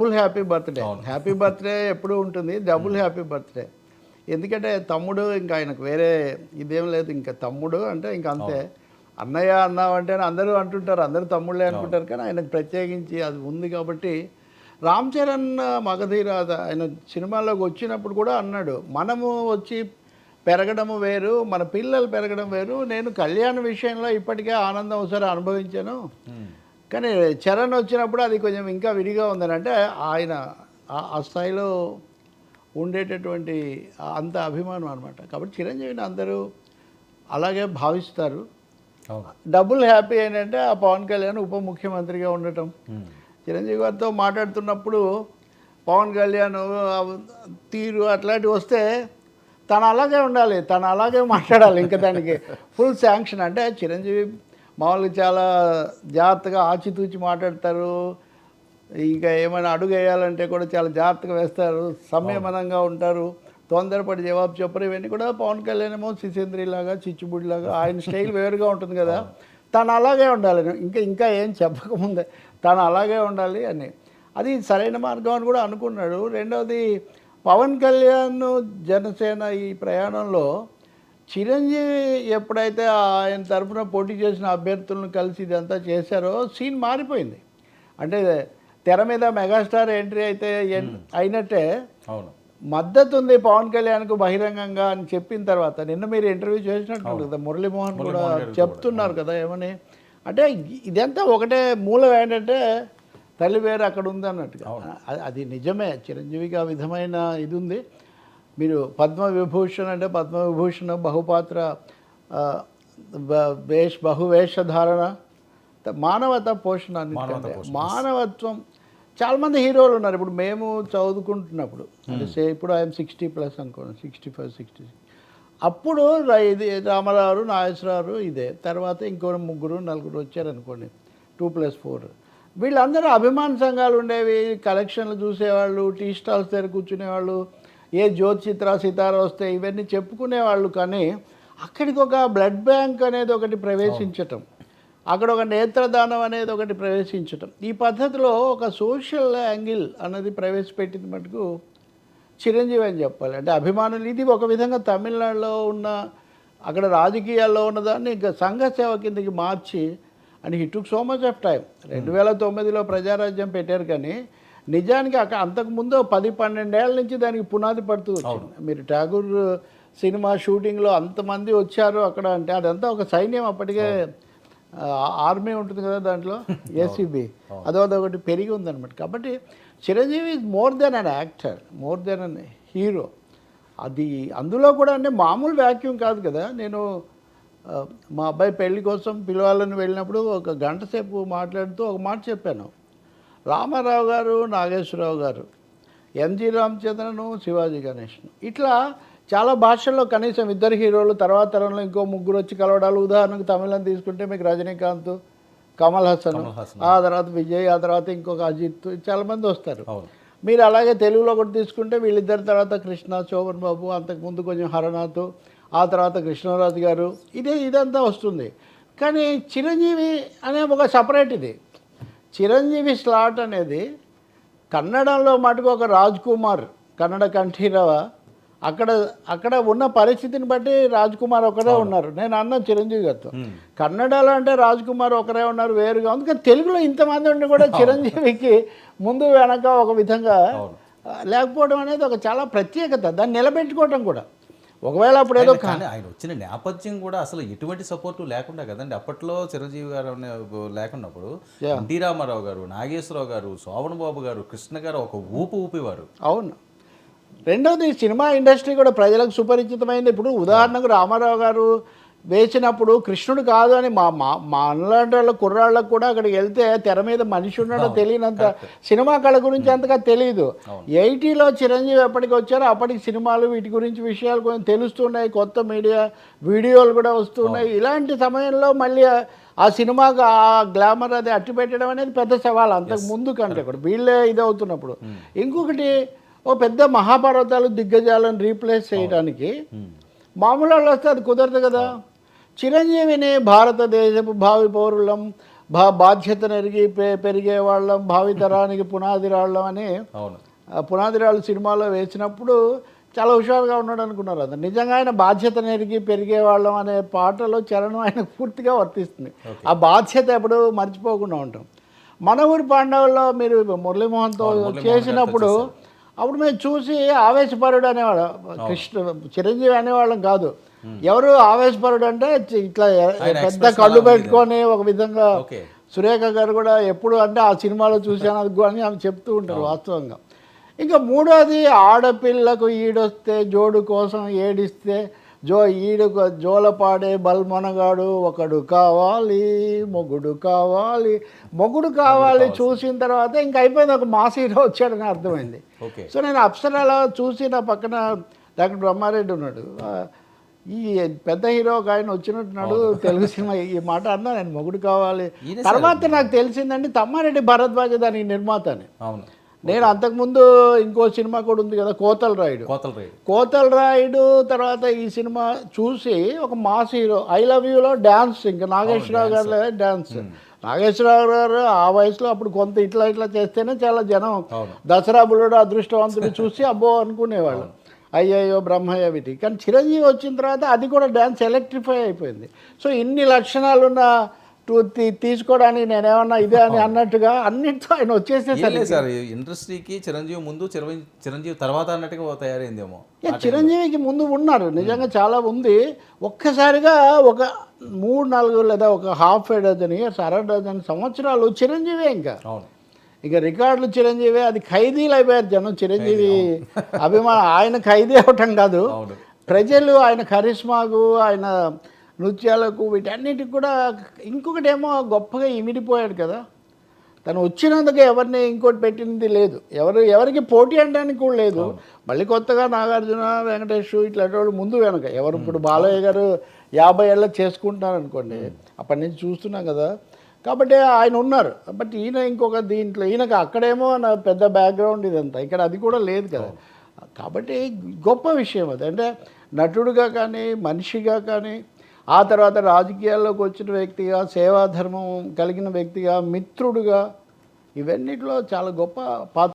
Full happy birthday happy birthday ఎప్పుడు ఉంటుంది. Double happy birthday ఎందుకంటే తమ్ముడు ఇంకా ఆయనకు వేరే ఇదేం లేదు. ఇంకా తమ్ముడు అంటే ఇంకా అంతే. అన్నయ్య అన్నావంటే అందరూ అంటుంటారు. అందరూ తమ్ముళ్ళే అనుకుంటారు. కానీ ఆయనకు ప్రత్యేకించి అది ఉంది కాబట్టి రామ్ చరణ్ మగధీర ఆయన సినిమాలోకి వచ్చినప్పుడు కూడా అన్నాడు మనము వచ్చి పెరగడము వేరు మన పిల్లలు పెరగడం వేరు. నేను కళ్యాణ విషయంలో ఇప్పటికే ఆనందం ఒకసారి అనుభవించాను. కానీ చరణ్ వచ్చినప్పుడు అది కొంచెం ఇంకా విడిగా ఉందని అంటే ఆయన ఆ- స్థాయిలో ఉండేటటువంటి అంత అభిమానం అనమాట కాబట్టి చిరంజీవిని అందరూ అలాగే భావిస్తారు. డబుల్ హ్యాపీ ఏంటంటే ఆ పవన్ కళ్యాణ్ ఉప ముఖ్యమంత్రిగా ఉండటం. చిరంజీవి గారితో మాట్లాడుతున్నప్పుడు పవన్ కళ్యాణ్ తీరు అట్లాంటివి వస్తే తను అలాగే ఉండాలి తను అలాగే మాట్లాడాలి ఇంకా దానికి. ఫుల్ శాంక్షన్ అంటే చిరంజీవి మామూలుగా చాలా జాగ్రత్తగా ఆచితూచి మాట్లాడతారు. ఇంకా ఏమైనా అడుగు వేయాలంటే కూడా చాలా జాగ్రత్తగా వేస్తారు. సంయమనంగా ఉంటారు. తొందరపడి జవాబు చెప్పరు. ఇవన్నీ కూడా పవన్ కళ్యాణ్ ఏమో సిసేంద్రిలాగా చిచ్చుబుడిలాగా ఆయన స్టైల్ వేరుగా ఉంటుంది కదా. తను అలాగే ఉండాలి. ఇంకా ఇంకా ఏం చెప్పకముందే. తను అలాగే ఉండాలి అని. అది సరైన మార్గం అని కూడా అనుకున్నాడు. రెండవది పవన్ కళ్యాణ్ జనసేన ఈ ప్రయాణంలో చిరంజీవి ఎప్పుడైతే ఆయన తరఫున పోటీ చేసిన అభ్యర్థులను కలిసి ఇదంతా చేశారో సీన్ మారిపోయింది. అంటే తెర మీద మెగాస్టార్ ఎంట్రీ అయితే అయినట్టే అవును. మద్దతు ఉంది పవన్ కళ్యాణ్కు బహిరంగంగా అని చెప్పిన తర్వాత నిన్న మీరు ఇంటర్వ్యూ చేసినట్టు కదా మురళీమోహన్ కూడా చెప్తున్నారు కదా ఏమని? అంటే ఇదంతా ఒకటే మూలం ఏంటంటే తల్లి వేరు అక్కడ ఉంది అన్నట్టుగా. అది నిజమే చిరంజీవికి ఆ విధమైన ఇది ఉంది. మీరు పద్మ విభూషణ్ అంటే పద్మ విభూషణ బహుపాత్ర వేష్ బహువేషధారణ మానవత పోషణ మానవత్వం. చాలామంది హీరోలు ఉన్నారు. ఇప్పుడు మేము చదువుకుంటున్నప్పుడు అంటే సే ఇప్పుడు ఆయన సిక్స్టీ ప్లస్ అనుకోండి సిక్స్టీ ఫైవ్ సిక్స్టీ అప్పుడు ఇది రామారావు నాగేశ్వరరావు ఇదే. తర్వాత ఇంకో ముగ్గురు నలుగురు వచ్చారనుకోండి టూ ప్లస్ ఫోర్. వీళ్ళందరూ అభిమాన సంఘాలు ఉండేవి కలెక్షన్లు చూసేవాళ్ళు టీ స్టాల్స్ దగ్గర కూర్చునేవాళ్ళు ఏ జ్యోతి చిత్ర సితార వస్తే ఇవన్నీ చెప్పుకునేవాళ్ళు కానీ అక్కడికి ఒక బ్లడ్ బ్యాంక్ అనేది ఒకటి ప్రవేశించటం అక్కడ ఒక నేత్రదానం అనేది ఒకటి ప్రవేశించటం. ఈ పద్ధతిలో ఒక సోషల్ యాంగిల్ అన్నది ప్రవేశపెట్టింది మటుకు చిరంజీవి అని చెప్పాలి. అంటే అభిమానులు ఇది ఒక విధంగా తమిళనాడులో ఉన్న అక్కడ రాజకీయాల్లో ఉన్నదాన్ని ఇంకా సంఘ సేవ కిందకి మార్చి and it took so much of time రెండు వేల తొమ్మిదిలో ప్రజారాజ్యం పెట్టారు కానీ నిజానికి అక్కడ అంతకుముందు పది పన్నెండేళ్ళ నుంచి దానికి పునాది పడుతూ వచ్చింది. మీరు ఠాగూర్ సినిమా షూటింగ్లో అంతమంది వచ్చారు అక్కడ అంటే అదంతా ఒక సైన్యం అప్పటికే ఆర్మీ ఉంటుంది కదా దాంట్లో? ఏసీబీ. అదో అదొకటి పెరిగి ఉందన్నమాట. కాబట్టి Chiranjeevi is more than an actor more than an hero అది అందులో కూడా అంటే మామూలు వ్యాక్యూమ్ కాదు కదా. నేను మా అబ్బాయి పెళ్ళి కోసం పిలవాలని వెళ్ళినప్పుడు ఒక గంట సేపు మాట్లాడుతూ ఒక మాట చెప్పాను. రామారావు గారు నాగేశ్వరరావు గారు ఎంజి రామచంద్రను శివాజీ గణేష్ను. ఇట్లా చాలా భాషల్లో కనీసం ఇద్దరు హీరోలు తర్వాత తరంలో ఇంకో ముగ్గురు వచ్చి కలవడాలు. ఉదాహరణకు తమిళం తీసుకుంటే మీకు రజనీకాంత్ కమల్ హాసన్. ఆ తర్వాత విజయ్ ఆ తర్వాత ఇంకొక అజిత్ చాలా మంది వస్తారు. మీరు అలాగే తెలుగులో కూడా తీసుకుంటే వీళ్ళిద్దరి తర్వాత కృష్ణ శోభన్ బాబు అంతకుముందు కొంచెం హరనాథ్ ఆ తర్వాత కృష్ణరాజు గారు. ఇదే ఇదంతా వస్తుంది. కానీ చిరంజీవి అనే ఒక సపరేట్ ఇది. చిరంజీవి స్లాట్ అనేది కన్నడంలో మటుకు ఒక రాజ్ కుమార్ కన్నడ కంఠీరవ. అక్కడ అక్కడ ఉన్న పరిస్థితిని బట్టి రాజ్ కుమార్ ఒకరే ఉన్నారు. నేను అన్న చిరంజీవి గారితో. కన్నడలో అంటే రాజ్ కుమార్ ఒకరే ఉన్నారు వేరుగా ఉంది. కానీ తెలుగులో ఇంతమంది ఉండి కూడా చిరంజీవికి ముందు వెనక ఒక విధంగా లేకపోవడం అనేది ఒక చాలా ప్రత్యేకత. దాన్ని నిలబెట్టుకోవటం కూడా. ఒకవేళ అప్పుడు ఏదో కానీ ఆయన వచ్చిన నేపథ్యం కూడా అసలు ఎటువంటి సపోర్టు లేకుండా కదండి. అప్పట్లో చిరంజీవి గారు లేకున్నప్పుడు ఎన్టీ రామారావు గారు నాగేశ్వరరావు గారు శోభన్ బాబు గారు కృష్ణ గారు ఒక ఊపు ఊపేవారు. అవును. రెండోది సినిమా ఇండస్ట్రీ కూడా ప్రజలకు సుపరిచితమైంది. ఇప్పుడు ఉదాహరణకు రామారావు గారు వేసినప్పుడు కృష్ణుడు కాదు అని మా మా మా అన్నలాంటి వాళ్ళ కుర్రాళ్ళకు కూడా అక్కడికి వెళ్తే తెర మీద మనిషి ఉన్నాడో తెలియనంత సినిమా కళ గురించి అంతగా తెలియదు ఎయిటీలో చిరంజీవి ఎప్పటికి వచ్చారో అప్పటికి సినిమాలు వీటి గురించి విషయాలు కొంచెం తెలుస్తున్నాయి కొత్త మీడియా వీడియోలు కూడా వస్తున్నాయి. ఇలాంటి సమయంలో మళ్ళీ ఆ- సినిమాకు ఆ గ్లామర్ అది అట్టి పెట్టడం అనేది పెద్ద సవాల్. అంతకు ముందు కంటే కూడా వీళ్ళే ఇది అవుతున్నప్పుడు ఇంకొకటి ఓ పెద్ద మహాపర్వతాలు దిగ్గజాలను రీప్లేస్ చేయడానికి మామూలు వాళ్ళు వస్తే అది కుదరదు కదా. చిరంజీవిని భారతదేశపు భావి పౌరులం బా బాధ్యత నెరిగి పె- పెరిగే వాళ్ళం భావితరానికి పునాది రాళ్ళం అని పునాది రాళ్ళు సినిమాలో వేసినప్పుడు చాలా హుషారుగా ఉన్నాడు అనుకున్నారు అది నిజంగా ఆయన బాధ్యత నెరిగి పెరిగే వాళ్ళం అనే పాటలో చరణం ఆయన పూర్తిగా వర్తిస్తుంది. ఆ బాధ్యత ఎప్పుడు మర్చిపోకుండా ఉంటాం. మన ఊరి పాండవుల్లో మీరు మురళీమోహన్తో చేసినప్పుడు అప్పుడు మేము చూసి ఆవేశపరుడు అనేవాడు కృష్ణ చిరంజీవి అనేవాళ్ళం కాదు. ఎవరు ఆవేశపరుడు అంటే ఇట్లా పెద్ద కళ్ళు. పెట్టుకొని ఒక విధంగా సురేఖ గారు కూడా ఎప్పుడు అంటే ఆ సినిమాలో చూశాను అది అని ఆమె చెప్తూ ఉంటారు వాస్తవంగా. ఇంకా మూడోది ఆడపిల్లకు ఈడొస్తే జోడు కోసం ఏడిస్తే జో ఈడు జోలపాడే బల్మొనగాడు ఒకడు కావాలి మొగుడు కావాలి. మొగుడు కావాలి చూసిన తర్వాత ఇంకా అయిపోయింది ఒక మాస్ హీరో వచ్చాడని అర్థమైంది. సో నేను అప్సరాలో చూసి నా పక్కన డాక్టర్ బ్రహ్మారెడ్డి ఉన్నాడు. ఈ పెద్ద హీరో ఒక ఆయన వచ్చినట్టున్నాడు తెలుగు సినిమా ఈ మాట అన్నా నేను మొగుడు కావాలి. తర్వాత నాకు తెలిసిందండి తమ్మారెడ్డి భరద్వాజ దానికి నిర్మాత అని అవును. నేను అంతకుముందు ఇంకో సినిమా కూడా ఉంది కదా కోతల రాయుడు. కోతల రాయుడు. తర్వాత ఈ సినిమా చూసి ఒక మాస్ హీరో ఐ లవ్ యూలో డ్యాన్స్ ఇంకా నాగేశ్వరరావు గారు డ్యాన్స్ నాగేశ్వరరావు గారు ఆ వయసులో అప్పుడు కొంత ఇట్లా ఇట్లా చేస్తేనే చాలా జనం. దసరా బుల్లుడు అదృష్టవంతుడు చూసి అబ్బో అనుకునేవాళ్ళు. అయ్యయ్యో బ్రహ్మయ్య వీటి. కానీ చిరంజీవి వచ్చిన తర్వాత అది కూడా డ్యాన్స్ ఎలక్ట్రిఫై అయిపోయింది. సో ఇన్ని లక్షణాలున్న తీసుకోవడానికి నేనేమన్నా ఇదే అని అన్నట్టుగా అన్నిటితో ఆయన లేదు సార్ ఇండస్ట్రీకి చిరంజీవి ముందు చిరంజీవి చిరంజీవి తర్వాత అన్నట్టుగా తయారైందేమో. చిరంజీవికి ముందు ఉన్నారు. నిజంగా చాలా ఉంది. ఒక్కసారిగా ఒక మూడు నాలుగు లేదా ఒక హాఫ్ డజన్ ఇయర్స్ అర డజన్ సంవత్సరాలు చిరంజీవే ఇంకా. అవును. ఇక రికార్డులు చిరంజీవి అది ఖైదీలు అయిపోయారు జనం చిరంజీవి. అభిమానం ఆయన ఖైదీ అవటం కాదు. ప్రజలు ఆయన కరిష్మాకు ఆయన నృత్యాలకు వీటన్నిటికి కూడా ఇంకొకటేమో గొప్పగా ఇమిడిపోయాడు కదా. తను వచ్చినందుకు ఎవరిని ఇంకోటి పెట్టినది లేదు. ఎవరు ఎవరికి పోటీ అనడానికి కూడా లేదు. మళ్ళీ కొత్తగా నాగార్జున వెంకటేష్ ఇట్లాంటి వాళ్ళు ముందు వెనక. ఎవరు ఇప్పుడు బాలయ్య గారు యాభై ఏళ్ళ చేసుకుంటున్నారు అనుకోండి. అప్పటి నుంచి చూస్తున్నాం కదా. కాబట్టి ఆయన ఉన్నారు. బట్ ఈయన ఇంకొక దీంట్లో ఈయనకు అక్కడేమో నా పెద్ద బ్యాక్గ్రౌండ్ ఇదంతా. ఇక్కడ అది కూడా లేదు కదా. కాబట్టి గొప్ప విషయం అది. అంటే నటుడుగా కానీ మనిషిగా కానీ ఆ తర్వాత రాజకీయాల్లోకి వచ్చిన వ్యక్తిగా సేవాధర్మం కలిగిన వ్యక్తిగా మిత్రుడుగా ఇవన్నిట్లో చాలా గొప్ప పాత్ర